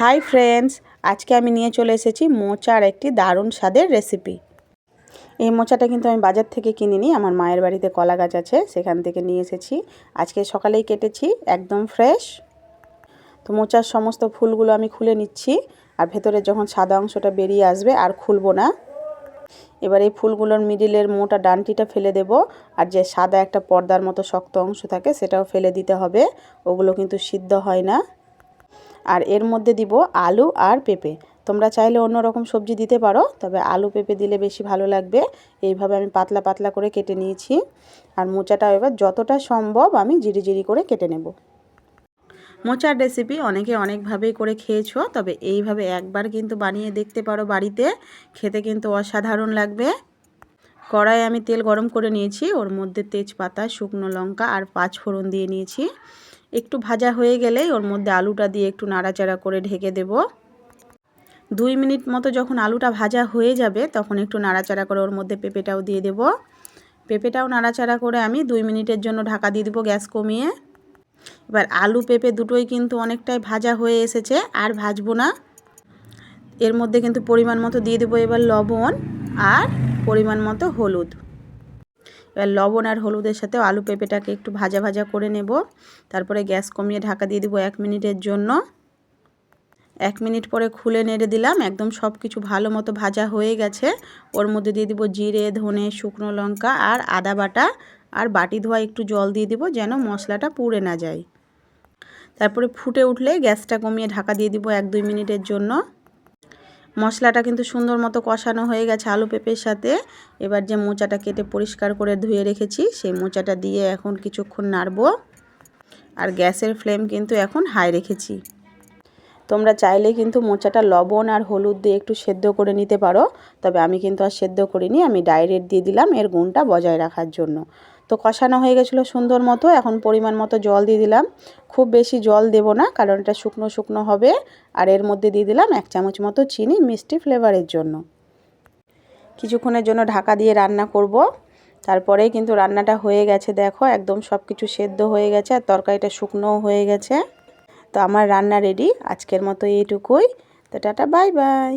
Hi friends, আজকে আমি নিয়ে চলে এসেছি মোচার একটি দারুণ স্বাদের রেসিপি। এই মোচাটা কিন্তু আমি বাজার থেকে কিনিনি, আমার মায়ের বাড়িতে কলা গাছ আছে, সেখান থেকে নিয়ে এসেছি। আজকে সকালেই কেটেছি, একদম ফ্রেশ। তো মোচার সমস্ত ফুলগুলো আমি খুলে নিচ্ছি, আর ভেতরে যখন সাদা অংশটা বেরিয়ে আসবে আর খুলবো না, এবার এই ফুলগুলোর মিডিলের মোটা ডানটিটা ফেলে দেব, আর যে সাদা একটা পর্দার মতো শক্ত অংশ থাকে সেটাও ফেলে দিতে হবে, ওগুলো কিন্তু সিদ্ধ হয় না। আর এর মধ্যে দিব আলু আর পেঁপে। তোমরা চাইলে অন্য রকম সবজি দিতে পারো, তবে আলু পেঁপে দিলে বেশি ভালো লাগবে। এইভাবে আমি পাতলা পাতলা করে কেটে নিয়েছি। আর মোচাটা এবার যতটা সম্ভব আমি জিরি জিরি করে কেটে নেব। মোচার রেসিপি অনেকে অনেকভাবেই করে খেয়েছো, তবে এইভাবে একবার কিন্তু বানিয়ে দেখতে পারো বাড়িতে। খেতে কিন্তু অসাধারণ লাগবে। কড়াই আমি তেল গরম করে নিয়েছি, ওর মধ্যে তেজপাতা, শুকনো লঙ্কা আর পাঁচ ফোড়ন দিয়ে নিয়েছি। একটু ভাজা হয়ে গেলেই ওর মধ্যে আলুটা দিয়ে একটু নাড়াচাড়া করে ঢেকে দেব। দুই মিনিট মতো যখন আলুটা ভাজা হয়ে যাবে, তখন একটু নাড়াচাড়া করে ওর মধ্যে পেঁপেটাও দিয়ে দেব। পেঁপেটাও নাড়াচাড়া করে আমি দুই মিনিটের জন্য ঢাকা দিয়ে দেবো গ্যাস কমিয়ে। এবার আলু পেঁপে দুটোই কিন্তু অনেকটাই ভাজা হয়ে এসেছে, আর ভাজবো না। এর মধ্যে কিন্তু পরিমাণ মতো দিয়ে দেবো এবার লবণ আর পরিমাণ মতো হলুদ। এবার লবণ আর হলুদের সাথে আলু পেঁপেটাকে একটু ভাজা ভাজা করে নেব। তারপরে গ্যাস কমিয়ে ঢাকা দিয়ে দিব এক মিনিটের জন্য। এক মিনিট পরে খুলে নেড়ে দিলাম, একদম সব কিছু ভালো মতো ভাজা হয়ে গেছে। ওর মধ্যে দিয়ে দিব জিরে, ধনে, শুকনো লঙ্কা আর আদা বাটা আর বাটি ধোয়া একটু জল দিয়ে দিব যেন মশলাটা পুড়ে না যায়। তারপরে ফুটে উঠলে গ্যাসটা কমিয়ে ঢাকা দিয়ে দিব এক দুই মিনিটের জন্য। মশলাটা কিন্তু সুন্দর মতো কষানো হয়ে গেছে আলু পেঁপের সাথে। এবার যে মোচাটা কেটে পরিষ্কার করে ধুয়ে রেখেছি, সেই মোচাটা দিয়ে এখন কিছুক্ষণ নাড়বো। আর গ্যাসের ফ্লেম কিন্তু এখন হাই রেখেছি। তোমরা চাইলে কিন্তু মোচাটা লবণ আর হলুদ দিয়ে একটু সেদ্ধ করে নিতে পারো, তবে আমি কিন্তু আর সেদ্ধ করিনি, আমি ডাইরেক্ট দিয়ে দিলাম এর গুণটা বজায় রাখার জন্য। তো কষানো হয়ে গেছিল সুন্দর মতো, এখন পরিমাণ মতো জল দিয়ে দিলাম। খুব বেশি জল দেব না, কারণ এটা শুকনো শুকনো হবে, আর এর মধ্যে দিয়ে দিলাম এক চামচ মতো চিনি মিষ্টি ফ্লেভারের জন্য। কিছুক্ষণের জন্য ঢাকা দিয়ে রান্না করব। তারপরেই কিন্তু রান্নাটা হয়ে গেছে, দেখো একদম সব কিছু সেদ্ধ হয়ে গেছে, আর তরকারিটা শুকনোও হয়ে গেছে। তো আমার রান্না রেডি আজকের মতো এইটুকুই। তো টাটা বাই বাই